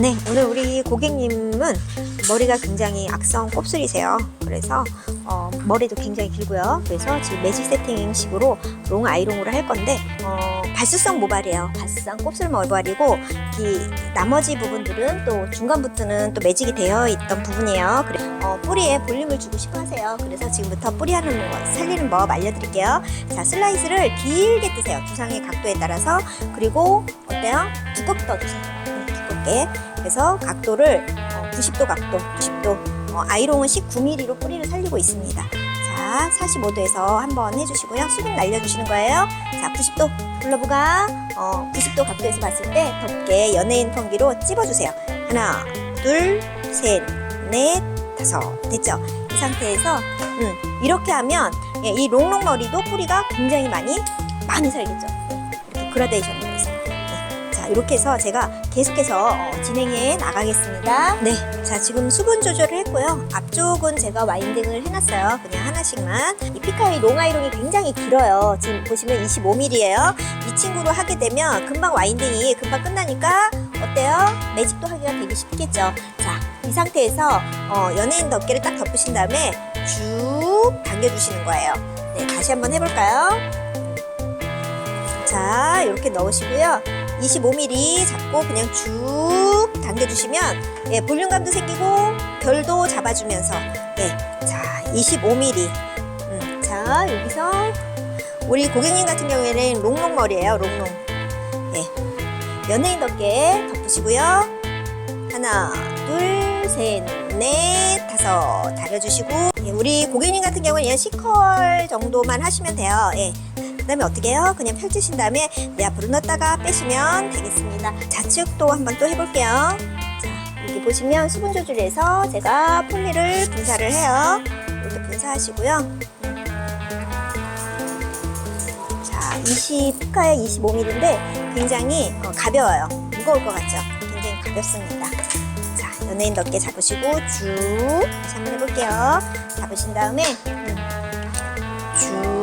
네, 오늘 우리 고객님은 머리가 굉장히 악성 곱슬이세요. 그래서 어, 머리도 굉장히 길고요. 그래서 지금 매직 세팅식으로 롱 아이롱으로 할 건데 어, 발수성 모발이에요. 발수성 곱슬 모발이고 이 나머지 부분들은 또 중간부터는 또 매직이 되어 있던 부분이에요. 그래, 어, 뿌리에 볼륨을 주고 싶어 하세요. 그래서 지금부터 뿌리 하는 거 살리는 법 알려드릴게요. 자, 슬라이스를 길게 뜨세요. 두상의 각도에 따라서 그리고 어때요? 두껍게 떠주세요. 음, 두껍게. 그래서 각도를 어, 90도 각도, 90도. 어, 아이롱은 19mm로 뿌리를 살리고 있습니다. 자, 45도에서 한번 해주시고요. 수분 날려주시는 거예요. 자, 90도 블러브가 어, 90도 각도에서 봤을 때 덥게 연예인 펑기로 찝어주세요. 하나, 둘, 셋, 넷, 다섯. 됐죠? 이 상태에서 음, 이렇게 하면 예, 이 롱롱 머리도 뿌리가 굉장히 많이 많이 살겠죠. 네, 이렇게. 자, 이렇게 해서 제가 계속해서 어, 진행해 나가겠습니다. 네. 자, 지금 수분 조절을 했고요. 앞쪽은 제가 와인딩을 해놨어요. 그냥 하나씩만. 이 피카의 롱아이롱이 굉장히 길어요. 지금 보시면 25mm예요. 이 친구로 하게 되면 금방 와인딩이 금방 끝나니까 어때요? 매직도 하기가 되게 쉽겠죠. 자, 이 상태에서 어, 연예인 덮개를 딱 덮으신 다음에 쭉 당겨주시는 거예요. 네, 다시 한번 해볼까요? 자, 이렇게 넣으시고요. 25mm 잡고 그냥 쭉 당겨주시면 예, 볼륨감도 생기고 결도 잡아주면서 예, 자, 25mm 음, 자, 여기서 우리 고객님 같은 경우에는 롱롱 머리예요, 롱롱 예, 연예인 덮개 덮으시고요. 하나, 둘, 셋, 넷, 다섯 다려주시고 예, 우리 고객님 같은 경우는 C컬 정도만 하시면 돼요. 예. 그다음에 어떻게 해요? 그냥 펼치신 다음에 내 앞으로 넣었다가 빼시면 되겠습니다. 좌측도 한번 또 해볼게요. 자, 여기 보시면 수분 조절해서 제가 폴리를 분사를 해요. 이렇게 분사하시고요. 자, 20, 피카에 25mm인데 굉장히 어, 가벼워요. 무거울 것 같죠? 굉장히 가볍습니다. 자, 연예인 덮개 잡으시고 쭉 다시 한번 해볼게요. 잡으신 다음에 음, 쭉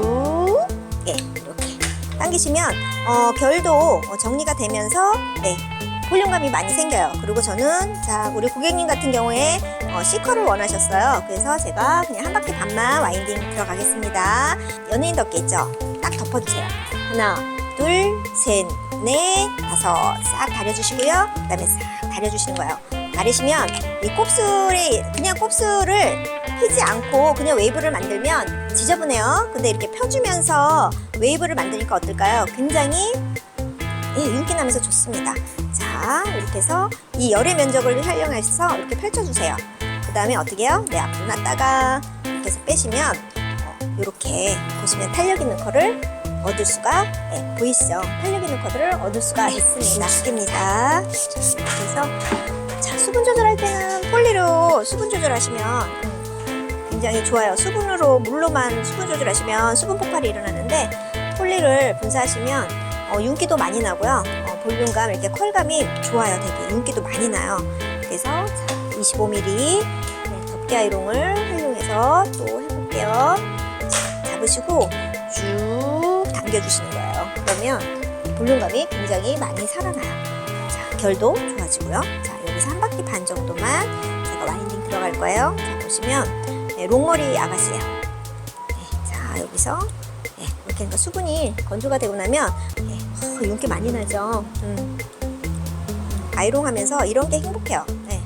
예, 이렇게 당기시면 어, 결도 어, 정리가 되면서 네, 볼륨감이 많이 생겨요. 그리고 저는 자 우리 고객님 같은 경우에 어, C컬을 원하셨어요. 그래서 제가 그냥 한 바퀴 반만 와인딩 들어가겠습니다. 연예인 덮개 있죠? 딱 덮어주세요. 하나, 둘, 셋, 넷, 다섯 싹 다려주시고요. 그다음에 싹 다려주시는 거예요. 다리시면 이 곱슬이 그냥 곱슬을 피지 않고 그냥 웨이브를 만들면 지저분해요. 근데 이렇게 펴주면서 웨이브를 만드니까 어떨까요? 굉장히 예, 윤기 나면서 좋습니다. 자, 이렇게 해서 이 열의 면적을 활용해서 이렇게 펼쳐주세요. 그 다음에 어떻게 해요? 네, 앞으로 놨다가 이렇게 해서 빼시면 어, 이렇게 보시면 탄력 있는 컬을 얻을 수가 예, 보이시죠? 탄력 있는 컬을 얻을 수가 있습니다. 죽입니다. 그래서 자, 수분 조절할 때는 폴리로 수분 조절하시면 음, 굉장히 좋아요. 수분으로 물로만 수분 조절하시면 수분 폭발이 일어나는데 폴리를 분사하시면 어, 윤기도 많이 나고요. 어, 볼륨감 이렇게 컬감이 좋아요. 되게 윤기도 많이 나요. 그래서 자, 25mm 네, 덮개 아이롱을 활용해서 또 해볼게요. 자, 잡으시고 쭉 당겨주시는 거예요. 그러면 볼륨감이 굉장히 많이 살아나요. 자, 결도 좋아지고요. 자, 여기서 한 바퀴 반 정도만 제가 와인딩 들어갈 거예요. 자, 보시면 네, 롱머리 아가씨예요. 네, 자, 여기서 네, 이렇게 하니까 수분이 건조가 되고 나면 네, 어, 윤기 많이 나죠. 음. 아이롱하면서 이런 게 행복해요. 네.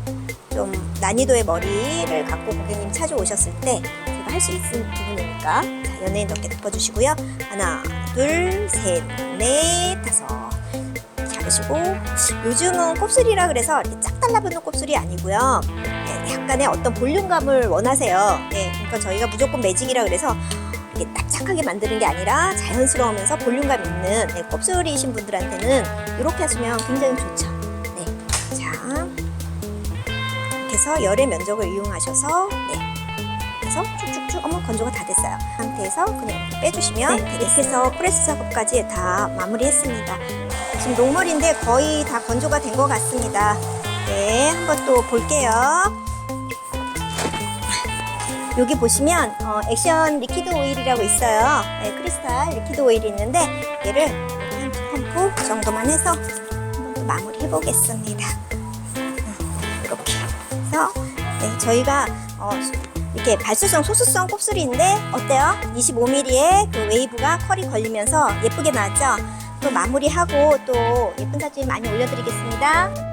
좀 난이도의 머리를 갖고 고객님 찾아오셨을 때 제가 할 수 있는 부분이니까 자, 연예인 덮개 덮어주시고요. 하나, 둘, 셋, 넷, 다섯. 잡으시고 요즘은 곱슬이라 그래서 이렇게 쫙 달라붙는 곱슬이 아니고요. 네, 약간의 어떤 볼륨감을 원하세요. 네, 그러니까 저희가 무조건 매직이라 그래서 이렇게 딱딱하게 만드는 게 아니라 자연스러우면서 볼륨감 있는 네, 곱슬이신 분들한테는 이렇게 하시면 굉장히 좋죠. 네, 자 이렇게 해서 열의 면적을 이용하셔서 네, 그래서 쭉쭉쭉 어머 건조가 다 됐어요. 이 상태에서 그냥 이렇게 빼주시면 되겠습니다. 이렇게 해서 프레스 작업까지 다 마무리했습니다. 지금 녹물인데 거의 다 건조가 된 것 같습니다. 네, 한번 또 볼게요. 여기 보시면 어, 액션 리퀴드 오일이라고 있어요. 네, 크리스탈 리퀴드 오일이 있는데 얘를 한 펌프 정도만 해서 한번 또 마무리 해보겠습니다. 저희가 어, 이렇게 발수성 소수성 곱슬인데 어때요? 25mm의 그 웨이브가 컬이 걸리면서 예쁘게 나왔죠? 또 마무리하고 또 예쁜 사진 많이 올려드리겠습니다.